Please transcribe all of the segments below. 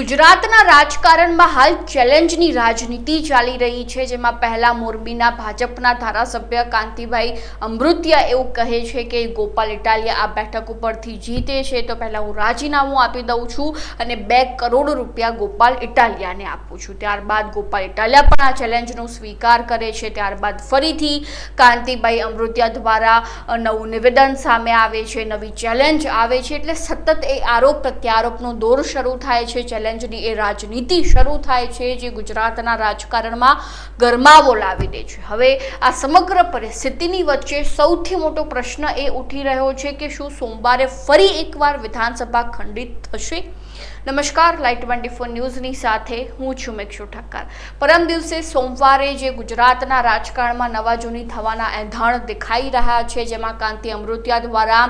ગુજરાતના રાજકારણમાં હાલ ચેલેન્જની રાજનીતિ ચાલી રહી છે, જેમાં પહેલા મોરબીના ભાજપના ધારાસભ્ય કાંતિભાઈ અમૃતિયા એવું કહે છે કે ગોપાલ ઇટાલિયા આ બેઠક ઉપરથી જીતે છે, તો પહેલાં હું રાજીનામું આપી દઉં છું અને બે કરોડ રૂપિયા ગોપાલ ઇટાલિયાને આપું છું. ત્યારબાદ ગોપાલ ઇટાલિયા પણ આ ચેલેન્જનો સ્વીકાર કરે છે, ત્યારબાદ ફરીથી કાંતિભાઈ અમૃતિયા દ્વારા નવું નિવેદન સામે આવે છે, નવી ચેલેન્જ આવે છે, એટલે સતત એ આરોપ પ્રત્યારોપનો દોર શરૂ થાય છે ચેલેન્જની એ રાજનીતિ શરૂ થાય છે જે ગુજરાતના રાજકારણમાં ગરમાવો લાવી દે છે. હવે આ સમગ્ર પરિસ્થિતિની વચ્ચે સૌથી મોટો પ્રશ્ન એ ઉઠી રહ્યો છે કે શું સોમવારે ફરી એકવાર વિધાનસભા ખંડિત થશે? નમસ્કાર, લાઇટ ટ્વેન્ટી ફોર ન્યૂઝની સાથે હું છું મેક્ષુ ઠક્કર. પરમ દિવસે સોમવારે જે ગુજરાતના રાજકારણમાં નવા જૂની થવાના એંધાણ દેખાઈ રહ્યા છે, જેમાં કાંતિ અમૃતિયા દ્વારા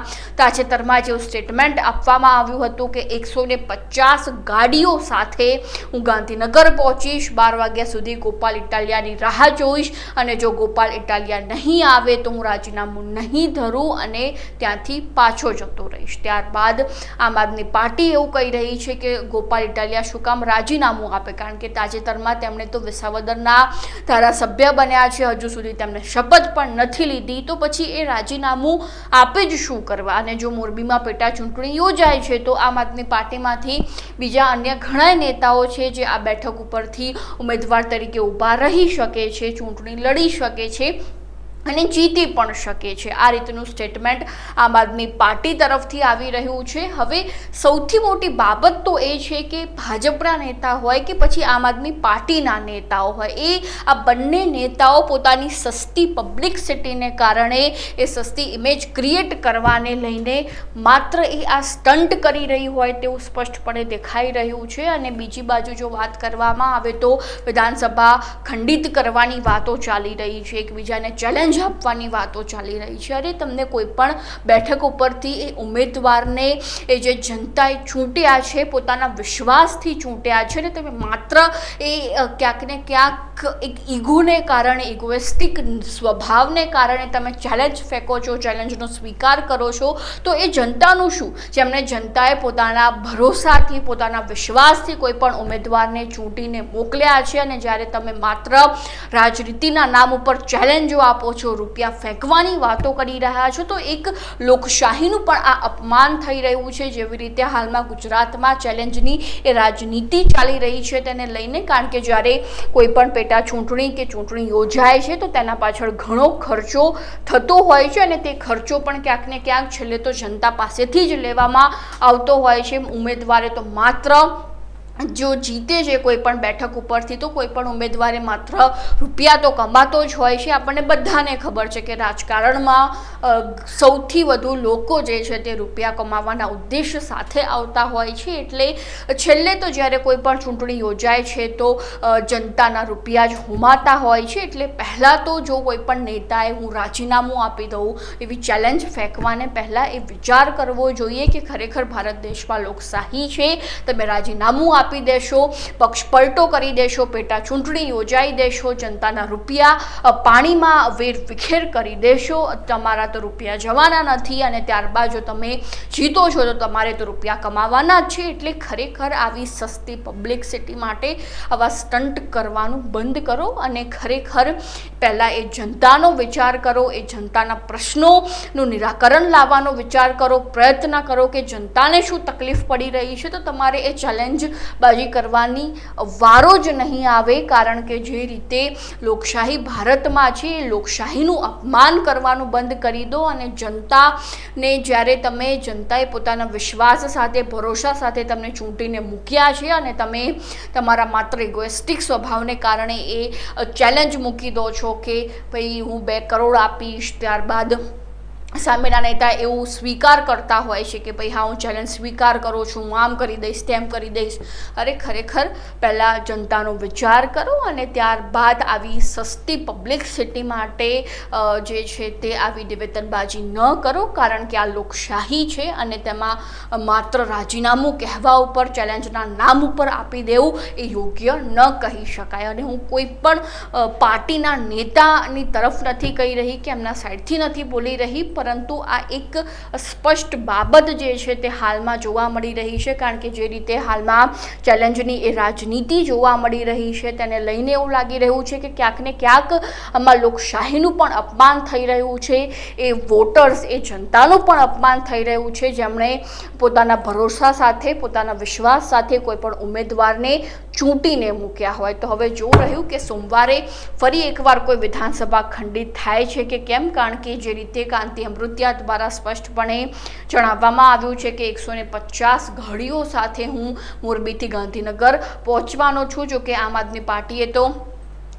તાજેતરમાં જેવું સ્ટેટમેન્ટ આપવામાં આવ્યું હતું કે એકસો ને પચાસ ગાડીઓ સાથે હું ગાંધીનગર પહોંચીશ. બાર વાગ્યા સુધી ગોપાલ ઇટાલિયાની રાહ જોઈશ અને જો ગોપાલ ઇટાલિયા નહીં આવે તો હું રાજીનામું નહીં ધરું અને ત્યાંથી પાછો જતો રહીશ. ત્યારબાદ આમ આદમી પાર્ટી એવું કહી રહી છે કે ગોપાલ ઇટાલિયા શું કામ રાજીનામું આપે? કારણ કે તાજેતરમાં તેમણે તો વિસાવદરના ધારાસભ્ય બન્યા છે. હજુ સુધી તેમણે શપથ પણ નથી લીધી. તો પછી એ રાજીનામું આપે જ શું કરવા? અને જો મોરબીમાં પેટા ચૂંટણી યોજાય છે, તો આમ આદમી પાર્ટીમાંથી બીજા અન્ય ઘણા નેતાઓ છે જે આ બેઠક ઉપરથી ઉમેદવાર તરીકે ઊભા રહી શકે છે, ચૂંટણી લડી શકે છે. અને જીતી પણ શકે છે. આ રીતનું સ્ટેટમેન્ટ આમ આદમી પાર્ટી તરફથી આવી રહ્યું છે. હવે સૌથી મોટી બાબત તો એ છે કે ભાજપના નેતા હોય કે પછી આમ આદમી પાર્ટીના નેતાઓ હોય, એ આ બંને નેતાઓ પોતાની સસ્તી પબ્લિકસિટીને કારણે એ સસ્તી ઇમેજ ક્રિએટ કરવાને લઈને માત્ર એ આ સ્ટન્ટ કરી રહી હોય તેવું સ્પષ્ટપણે દેખાઈ રહ્યું છે. અને બીજી બાજુ જો વાત કરવામાં આવે તો વિધાનસભા ખંડિત કરવાની વાતો ચાલી રહી છે. એકબીજાને ચેલેન્જ આપવાની વાતો ચાલી રહી છે. અરે, તમને કોઈ પણ બેઠક ઉપરથી એ ઉમેદવારને, એ જે જનતાએ ચૂંટ્યા છે, પોતાના વિશ્વાસથી ચૂંટ્યા છે ને તમે માત્ર એ ક્યાંક ને ક્યાંક એક ઈગોને કારણે ઇગોઇસ્ટિક સ્વભાવને કારણે તમે ચેલેન્જ ફેંકો છો, ચેલેન્જનો સ્વીકાર કરો છો, તો એ જનતાનું શું? જેમણે જનતાએ પોતાના ભરોસાથી, પોતાના વિશ્વાસથી કોઈ પણ ઉમેદવારને ચૂંટીને મોકલ્યા છે અને જ્યારે તમે માત્ર રાજનીતિના નામ ઉપર ચેલેન્જો આપો છો રૂપિયા ફેંકવાની વાતો કરી રહ્યા છો, તો એક લોકશાહીનું પણ આ અપમાન થઈ રહ્યું છે. જેવી રીતે હાલમાં ગુજરાતમાં ચેલેન્જની એ રાજનીતિ ચાલી રહી છે તેને લઈને, કારણ કે જ્યારે કોઈ પણ પેટા ચૂંટણી કે ચૂંટણી યોજાય છે, તો તેના પાછળ ઘણો ખર્ચો થતો હોય છે અને તે ખર્ચો પણ ક્યાંક ને ક્યાંક છેલ્લે તો જનતા પાસેથી જ લેવામાં આવતો હોય છે. ઉમેદવારે તો માત્ર જો જીતે છે કોઈ પણ બેઠક ઉપરથી, તો કોઈ પણ ઉમેદવારે માત્ર રૂપિયા તો કમાતો જ હોય છે. આપણને બધાને ખબર છે કે રાજકારણમાં સૌથી વધુ લોકો જે છે તે રૂપિયા કમાવાના ઉદ્દેશ્ય સાથે આવતા હોય છે. એટલે છેલ્લે તો જ્યારે કોઈ પણ ચૂંટણી યોજાય છે, તો જનતાના રૂપિયા જ હુમાતા હોય છે. એટલે પહેલાં તો જો કોઈ પણ નેતાએ હું રાજીનામું આપી દઉં, એવી ચેલેન્જ ફેંકવાને પહેલાં એ વિચાર કરવો જોઈએ કે ખરેખર ભારત દેશમાં લોકશાહી છે. તમે રાજીનામું આપી દેશો, પક્ષ પલટો કરી દેશો, પેટા ચૂંટણી યોજાઈ દેશો, જનતાના રૂપિયા પાણીમાં વેર વિખેર કરી દેશો. તમારા તો રૂપિયા જવાના નથી અને ત્યારબાદ જો તમે જીતો છો તો તમારે તો રૂપિયા કમાવાના જ છે. એટલે ખરેખર આવી સસ્તી પબ્લિકસિટી માટે આવા સ્ટન્ટ કરવાનું બંધ કરો અને ખરેખર પહેલાં એ જનતાનો વિચાર કરો, એ જનતાના પ્રશ્નોનું નિરાકરણ લાવવાનો વિચાર કરો, પ્રયત્ન કરો કે જનતાને શું તકલીફ પડી રહી છે તો તમારે એ ચેલેન્જ બાજી કરવાની વારો જ નહીં આવે, કારણ કે જે રીતે લોકશાહી ભારતમાં છે, એ લોકશાહીનું અપમાન કરવાનું બંધ કરી દો અને જનતાને જ્યારે તમે જનતાએ પોતાના વિશ્વાસ સાથે, ભરોસા સાથે તમને ચૂંટીને મૂક્યા છે અને તમે તમારા માત્ર ઇગોઇસ્ટિક સ્વભાવને કારણે એ ચેલેન્જ મૂકી દો છો કે, ભાઈ હું બે કરોડ આપીશ, ત્યારબાદ સામેના નેતા એવું સ્વીકાર કરતા હોય છે કે ભાઈ હા, હું ચેલેન્જ સ્વીકાર કરું છું, હું આમ કરી દઈશ, તેમ કરી દઈશ. અરે ખરેખર પહેલાં જનતાનો વિચાર કરો અને ત્યારબાદ આવી સસ્તી પબ્લિકસિટી માટે જે છે તે આવી નિવેદનબાજી ન કરો, કારણ કે આ લોકશાહી છે અને તેમાં માત્ર રાજીનામું કહેવા ઉપર, ચેલેન્જના નામ ઉપર આપી દેવું એ યોગ્ય ન કહી શકાય. અને હું કોઈ પણ પાર્ટીના નેતાની તરફ નથી કહી રહી કે એમના સાઈડથી નથી બોલી રહી પરંતુ આ એક સ્પષ્ટ બાબત જે છે તે હાલમાં જોવા મળી રહી છે, કારણ કે જે રીતે હાલમાં ચેલેન્જની એ રાજનીતિ જોવા મળી રહી છે, તેને લઈને એવું લાગી રહ્યું છે કે ક્યાંક ને ક્યાંક આમાં લોકશાહીનું પણ અપમાન થઈ રહ્યું છે, એ વોટર્સ એ જનતાનું પણ અપમાન થઈ રહ્યું છે. જેમણે પોતાના ભરોસા સાથે, પોતાના વિશ્વાસ સાથે કોઈ પણ ઉમેદવારને ચૂંટીને મૂક્યા હોય. તો હવે જો રહ્યું કે સોમવારે ફરી એકવાર કોઈ વિધાનસભા ખંડિત થાય છે કે કેમ? કારણ કે જે રીતે કાંતિ અમૃત્યા દ્વારા સ્પષ્ટપણે જણાવવામાં આવ્યું છે કે એકસો ને પચાસ ઘડીઓ સાથે હું મોરબીથી ગાંધીનગર પહોંચવાનો છું જોકે આમ આદમી પાર્ટીએ તો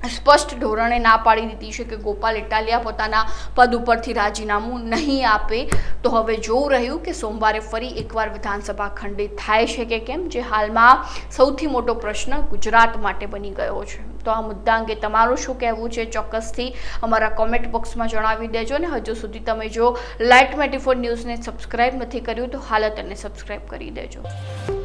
સ્પષ્ટ ધોરણે ના પાડી દીધી છે કે ગોપાલ ઇટાલિયા પોતાના પદ ઉપરથી રાજીનામું નહીં આપે. તો હવે જોવું રહ્યું કે સોમવારે ફરી એકવાર વિધાનસભા ખંડિત થાય છે કે કેમ? જે હાલમાં સૌથી મોટો પ્રશ્ન ગુજરાત માટે બની ગયો છે. તો આ મુદ્દા અંગે તમારું શું કહેવું છે ચોક્કસથી અમારા કોમેન્ટ બોક્સમાં જણાવી દેજો અને હજુ સુધી તમે જો લાઇટ ટ્વેન્ટી ફોર ન્યૂઝને સબસ્ક્રાઇબ નથી કર્યું તો હાલ તેને સબસ્ક્રાઇબ કરી દેજો.